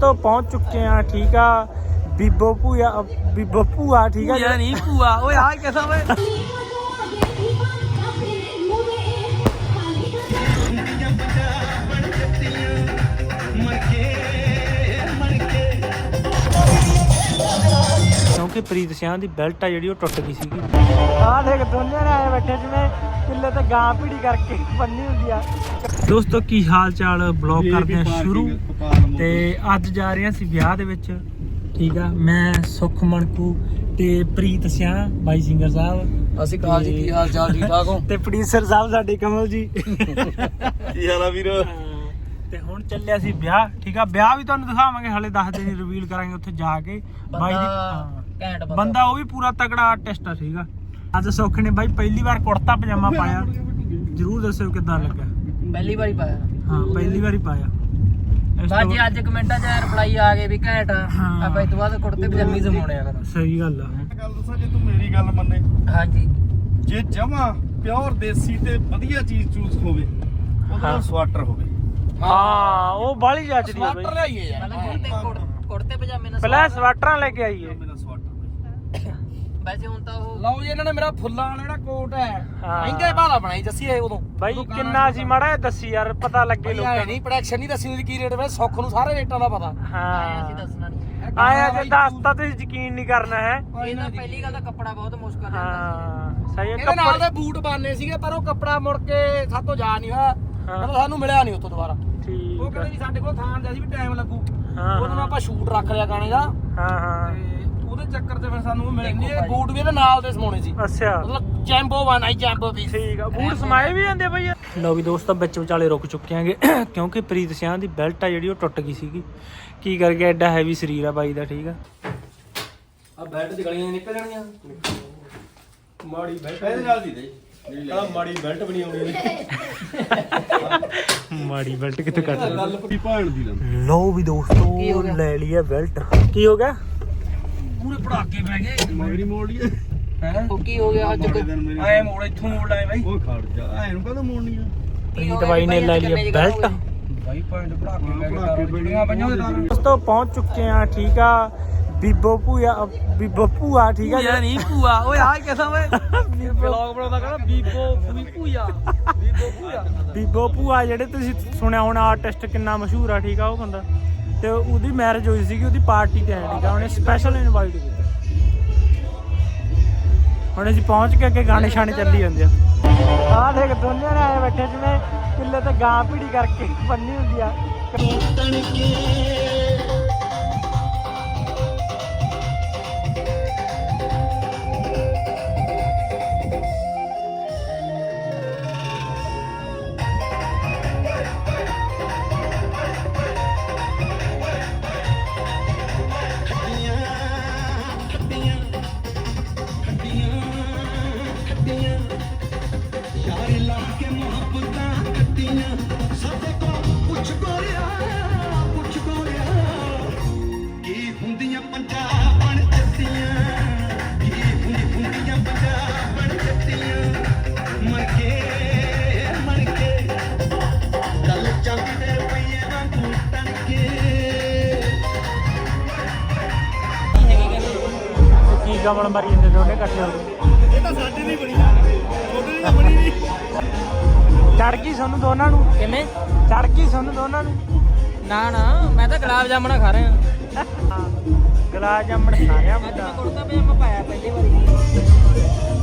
ਦੋਸਤੋ ਪਹੁੰਚ ਚੁੱਕੇ ਆ ਠੀਕ ਆ? ਬੀਬੋ ਭੂਆ ਬੀਬੋ ਭੂਆ ਠੀਕ ਆ ਭੂਆ ਨਹੀਂ ਭੂਆ। ਓਏ ਆ ਕਿਸਾ ਓਏ ਕਿਉਂਕਿ ਪ੍ਰੀਤ ਸਿਆਂ ਦੀ ਬੈਲਟ ਆ ਜਿਹੜੀ ਉਹ ਟੁੱਟ ਗਈ ਸੀਗੀ। ਆਹ ਦੇਖ ਦੋਨੇ ਨੇ ਆਏ ਬੈਠੇ ਜਿਵੇਂ ਕਿੱਲੇ ਤੇ ਗਾਂ ਪੀੜੀ ਕਰਕੇ ਬੰਨੀ ਹੁੰਦੀ ਆ। ਦੋਸਤੋ ਕੀ ਹਾਲ ਚਾਲ ਬਲੌਗ ਕਰਦੇ ਆ ਸ਼ੁਰੂ? ਤੇ ਅੱਜ ਜਾ ਰਹੇ ਹਾਂ ਅਸੀਂ ਵਿਆਹ ਦੇ ਵਿੱਚ। ਠੀਕ ਆ ਮੈਂ ਸੁਖ ਮਣਕੂ ਤੇ ਪ੍ਰੀਤ ਸਿਆਂ ਬਾਈ ਸਿੰਗਰ ਸਾਹਿਬ। ਅਸੀਂ ਕਾਲ ਜੀ ਕੀ ਹਾਲ ਚਾਲ ਠੀਕ ਠਾਕ ਹੋ? ਤੇ ਪ੍ਰੋਡਿਊਸਰ ਸਾਹਿਬ ਸਾਡੇ ਕਮਲ ਜੀ। ਕੀ ਹਾਲ ਆ ਵੀਰ? ਤੇ ਹੁਣ ਚੱਲਿਆ ਸੀ ਵਿਆਹ ਠੀਕ ਆ? ਵਿਆਹ ਵੀ ਤੁਹਾਨੂੰ ਦਿਖਾਵਾਂਗੇ ਹਲੇ ਦੱਸ ਦਿਨ ਰਿਵੀਲ ਕਰਾਂਗੇ ਉੱਥੇ ਜਾ ਕੇ। ਬਾਈ ਦੀ। ਘੈਂਟ ਬੰਦਾ। ਉਹ ਵੀ ਪੂਰਾ ਤਕੜਾ ਆਰਟਿਸਟ ਆ ਸੀਗਾ ਅੱਜ ਸੁੱਖ ਨੇ ਬਾਈ ਪਹਿਲੀ ਵਾਰ ਕੁੜਤਾ ਪਜਾਮਾ ਪਾਇਆ। ਜਰੂਰ ਦੱਸਿਓ ਕਿਦਾਂ ਲੱਗਾ ਪਹਿਲੀ ਵਾਰੀ ਪਾਇਆ। ਹਾਂ ਪਹਿਲੀ ਵਾਰੀ ਪਾਇਆ। ਬਾਜੀ ਅੱਜ ਕਮੈਂਟਾਂ 'ਚ ਰਿਪਲਾਈ ਆ ਗਏ ਵੀ ਘੈਂਟ ਆ। ਆਪਾਂ ਇਸ ਤੋਂ ਬਾਅਦ ਕੁੜਤੇ ਪਜਾਮੀ ਜ਼ਮਾਉਣੇ ਆ ਫਿਰ। ਸਹੀ ਗੱਲ ਆ। ਗੱਲ ਦੱਸਾਂ ਜੇ ਤੂੰ ਮੇਰੀ ਗੱਲ ਮੰਨੇ ਹਾਂਜੀ। ਜੇ ਜਮਾ ਪਿਓਰ ਦੇਸੀ ਤੇ ਵਧੀਆ ਚੀਜ਼ ਚੂਜ਼ ਹੋਵੇ ਉਹਦਾ ਸਵਾਟਰ ਹੋਵੇ। ਹਾਂ ਉਹ ਬਾਲੀ ਜੱਚਦੀ ਆ ਸਵਾਟਰ ਬਾਈ। ਲਿਆਈਏ ਯਾਰ। ਕੁੜਤੇ ਕੁੜ- ਕੁੜਤੇ ਪਜਾਮੇ ਨਾਲ ਪਹਿਲਾਂ ਸਵਾਟਰਾਂ ਲੈ ਕੇ ਆਈਏ। ਸਵਾਟਰ ਵੈਸੇ ਹੁਣ ਤਾਂ ਉਹ ਲਓ ਜੀ ਇਹਨਾਂ ਨੇ ਮੇਰਾ ਫੁੱਲਾਂ ਵਾਲਾ ਜਿਹੜਾ ਕੋਟ ਹੈ ਹਾਂ। ਮਹਿੰਗੇ ਭਾਲਾ ਬਣਾਈ ਜੱਸੀ ਇਹ ਉਦੋਂ। ਬਾਈ ਕਿੰਨਾ ਸੀ ਮਾੜਾ ਜਿਹਾ ਦੱਸੀ ਯਾਰ ਪਤਾ ਲੱਗੇ ਲੋਕਾਂ ਨੂੰ। ਨਹੀਂ ਪ੍ਰੋਡਕਸ਼ਨ ਨਹੀਂ ਦੱਸੀ ਉਹਦੀ ਕੀ ਰੇਟ ਵੇ ਸੁੱਖ ਨੂੰ ਸਾਰੇ ਰੇਟਾਂ ਦਾ ਪਤਾ। ਹਾਂ। ਅਸੀਂ ਦੱਸਣਾ ਨਹੀਂ। ਆਇਆ ਜੇ ਦੱਸਤਾ ਤੁਸੀਂ ਯਕੀਨ ਨਹੀਂ ਕਰਨਾ ਹੈ। ਇਹ ਤਾਂ ਪਹਿਲੀ ਗੱਲ ਤਾਂ ਕੱਪੜਾ ਬਹੁਤ ਮੁਸ਼ਕਲ ਹੈ ਹਾਂ ਸਹੀ ਹੈ ਇਹਦੇ ਨਾਲ ਕੱਪੜੇ ਦੇ ਬੂਟ ਬਾਨੇ ਸੀਗੇ ਪਰ ਉਹ ਕੱਪੜਾ ਮੁੜ ਕੇ ਸਾਤੋਂ ਜਾ ਨਹੀਂ ਹੋਇਆ। ਮਤਲਬ ਸਾਨੂੰ ਮਿਲਿਆ ਨਹੀਂ ਉੱਥੋਂ ਦੁਬਾਰਾ। ਉਹ ਠੀਕ ਕਹਿੰਦੇ। ਵੀ ਸਾਡੇ ਕੋਲ ਥਾਂ ਦਾ ਸੀ ਵੀ ਟਾਈਮ ਲੱਗੂ। ਹਾਂ, ਉਹਦੇ ਆਪਾਂ ਸ਼ੂਟ ਰੱਖ ਲਿਆ ਗਾਣੇ ਦਾ। ਹਾਂ ਹਾਂ। ਤੇ ਉਹਦੇ ਚੱਕਰ 'ਚ ਫਿਰ ਸਾਨੂੰ ਉਹ ਮਿਲੇ ਨਹੀਂ ਇਹ ਬੂਟ ਵੀ ਇਹਦੇ ਨਾਲ ਦੇ ਸਮਾਉਣੇ ਸੀ। ਅੱਛਾ। ਮਤਲਬ ਜੈਂਬੋ ਵਨ ਆਈ ਜੈਂਬੋ ਵੀ। ਠੀਕ ਆ ਬੂਟ ਸਮਾਏ ਵੀ ਜਾਂਦੇ ਬਈ। ਲੋ ਵੀ ਦੋਸਤੋ ਵਿੱਚ ਵਿਚਾਲੇ ਰੁਕ ਚੁੱਕੇ ਆਂਗੇ ਕਿਉਂਕਿ ਪ੍ਰੀਤ ਸਿਆਂ ਦੀ ਬੈਲਟ ਆ ਜਿਹੜੀ ਉਹ ਟੁੱਟ ਗਈ ਸੀਗੀ। ਕੀ ਕਰ ਗਿਆ ਐਡਾ ਹੈਵੀ ਸਰੀਰ ਆ ਬਾਈ ਦਾ ਠੀਕ ਆ? ਆ ਬੈਲਟ ਦੀ ਗਲੀਆਂ ਨਿਕਲ ਜਾਣੀਆਂ। ਮਾੜੀ ਬੈਲਟ ਇਹਦੇ ਨਾਲ ਦੀ ਦੇ। ਆ ਮਾੜੀ ਬੈਲਟ ਬਣੀ ਆਉਣੀ ਮਾੜੀ ਬੈਲਟ ਕਿੱਥੇ ਕੱਟ ਗੱਲ ਪਈ ਭਾਣ ਦੀ ਲੰਮ ਲੋ ਵੀ ਦੋਸਤੋ? ਲੈ ਲਈ ਆ ਬੈਲਟ ਕੀ ਹੋ ਗਿਆ? ਪੂਰੇ ਪੜਾਕੇ ਪੈ ਗਏ। ਮਗਰੀ ਮੋੜ ਲਈਏ। ਹੈ? ਉਹ ਕੀ ਹੋ ਗਿਆ ਅੱਜ ਮਾੜੇ ਦਿਨ ਮੇਰੇ ਆਏ ਮੋੜ ਇੱਥੋਂ ਮੋੜ ਲਾਏ ਬਾਈ। ਉਹ ਖੜ ਜਾ। ਐ ਨੂੰ ਕਦੋਂ ਮੋੜਨੀ ਆ? ਪ੍ਰੀਤ ਬਾਈ ਨੇ ਲੈ ਲਈ ਆ ਬੈਲਟ। ਬਾਈ ਪੁਆਇੰਟ ਪੜਾਕੇ ਪੈ ਗਏ ਪੜਾਕੇ ਤਾਰਾਂ ਜਿਹੜੀਆਂ ਪਈਆਂ ਉਹਦੇ ਤਾਰਾਂ ਦੋਸਤੋ ਪਹੁੰਚ ਚੁੱਕੇ ਆ ਠੀਕ ਆ? ਬੀਬੋ ਭੂਆ ਬੀਬੋ ਭੂਆ ਠੀਕ ਆ ਭੂਆ ਨਹੀਂ ਭੂਆ। ਓਏ ਆ ਕਿਸਾ ਓਏ ਵਲੌਗ ਬਣਾਉਂਦਾ ਕਹਿੰਦਾ ਬੀਬੋ ਵੀ ਭੂਆ। ਬੀਬੋ ਭੂਆ। ਬੀਬੋ ਭੂਆ ਜਿਹੜੇ ਤੁਸੀਂ ਸੁਣਿਆ ਹੋਣਾ ਆਰਟਿਸਟ ਕਿੰਨਾ ਮਸ਼ਹੂਰ ਆ ਠੀਕ ਆ ਉਹ ਬੰਦਾ? ਤੇ ਉਹਦੀ ਮੈਰਿਜ ਹੋਈ ਸੀਗੀ, ਉਹਦੀ ਪਾਰਟੀ ਤੇ ਆਇਆ ਠੀਕ ਉਹਨੇ ਸਪੈਸ਼ਲ ਇਨਵਾਈਟ ਕੀਤਾ। ਹੁਣ ਅਸੀਂ ਪਹੁੰਚ ਕੇ ਅੱਗੇ ਗਾਣੇ ਛਾਣੇ ਚੱਲੀ ਜਾਂਦੇ ਆ। ਆਹ ਦੇਖ, ਦੋਨੇ ਨੇ ਆਏ ਬੈਠੇ ਜਿਵੇਂ ਕਿੱਲੇ ਤੇ ਗਾਂ ਪੀੜੀ ਕਰਕੇ ਬੰਨੀ ਹੁੰਦੀ ਆ। ਕੀ ਗਮਣ ਮਾਰੀ ਜਾਂਦੇ ਦੋਨੇ ਇਕੱਠੇ ਹੋ ਕੇ। ਇਹ ਤਾਂ ਸਾਡੇ ਨਹੀਂ ਬਣੀ ਛੋਟੇ ਤਾਂ ਬਣੀ ਨਹੀਂ। ਚੜ ਗਈ ਸਾਨੂੰ ਦੋਨਾਂ ਨੂੰ? ਕਿਵੇਂ? ਚੜ ਗਈ ਸਾਨੂੰ ਦੋਨਾਂ ਨੂੰ? ਨਾ ਨਾ ਮੈਂ ਤਾਂ ਗੁਲਾਬ ਜਾਮਣਾ ਖਾ ਰਿਹਾ। ਗਲਾ ਜਾਮਣ ਖਾ ਮੁੰਡਾ ਮੈਂ ਕੁੜਤਾ ਪਜਾਮਾ ਪਾਇਆ ਪਹਿਲੀ ਵਾਰੀ।